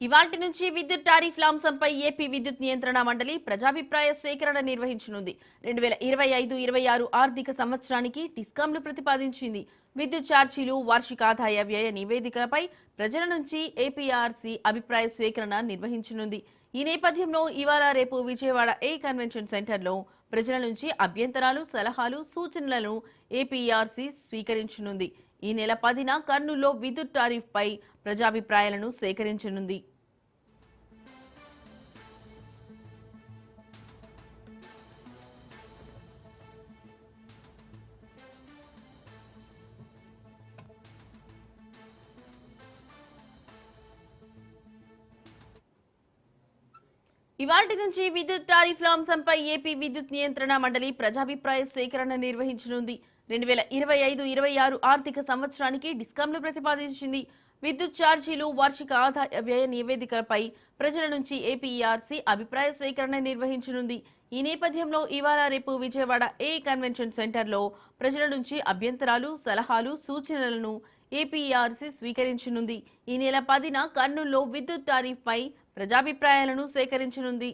ఇవాటి నుంచి విద్యుత్ టారీఫ్ల అంశంపై ఏపీ విద్యుత్ నియంత్రణ మండలి ప్రజాభిప్రాయ సేకరణ నిర్వహించనుంది. రెండు వేల ఇరవై ఐదు ఇరవై ఆరు ఆర్థిక సంవత్సరానికి డిస్కాంలు ప్రతిపాదించింది. విద్యుత్ ఛార్జీలు వార్షిక ఆదాయ వ్యయ నివేదికలపై ప్రజల నుంచి ఏపీఆర్సీ అభిప్రాయ స్వీకరణ నిర్వహించనుంది. ఈ నేపథ్యంలో ఇవాళ రేపు విజయవాడ ఏ కన్వెన్షన్ సెంటర్లో ప్రజల నుంచి అభ్యంతరాలు సలహాలు సూచనలను ఏపీఆర్సీ స్వీకరించనుంది. ఈ నెల పదిన కర్నూలులో విద్యుత్ టారిఫ్పై ప్రజాభిప్రాయాలను సేకరించనుంది. ఇవాటి నుంచి విద్యుత్ టారిఫ్ల అంశంపై ఏపీ విద్యుత్ నియంత్రణ మండలి ప్రజాభిప్రాయ సేకరణ నిర్వహించనుంది. రెండు వేల ఇరవై ఐదు ఇరవై ఆరు ఆర్థిక సంవత్సరానికి డిస్కాంలు ప్రతిపాదించింది. విద్యుత్ ఛార్జీలు వార్షిక ఆదాయ వ్యయ నివేదికలపై ప్రజల నుంచి ఏపీఆర్సీ అభిప్రాయ సేకరణ నిర్వహించనుంది. ఈ నేపథ్యంలో ఇవాళ రేపు విజయవాడ ఏ కన్వెన్షన్ సెంటర్లో ప్రజల నుంచి అభ్యంతరాలు సలహాలు సూచనలను ఏపీఆర్సీ స్వీకరించనుంది. ఈ నెల పదిన కర్నూల్లో విద్యుత్ టారిఫ్పై ప్రజాభిప్రాయాలను సేకరించనుంది.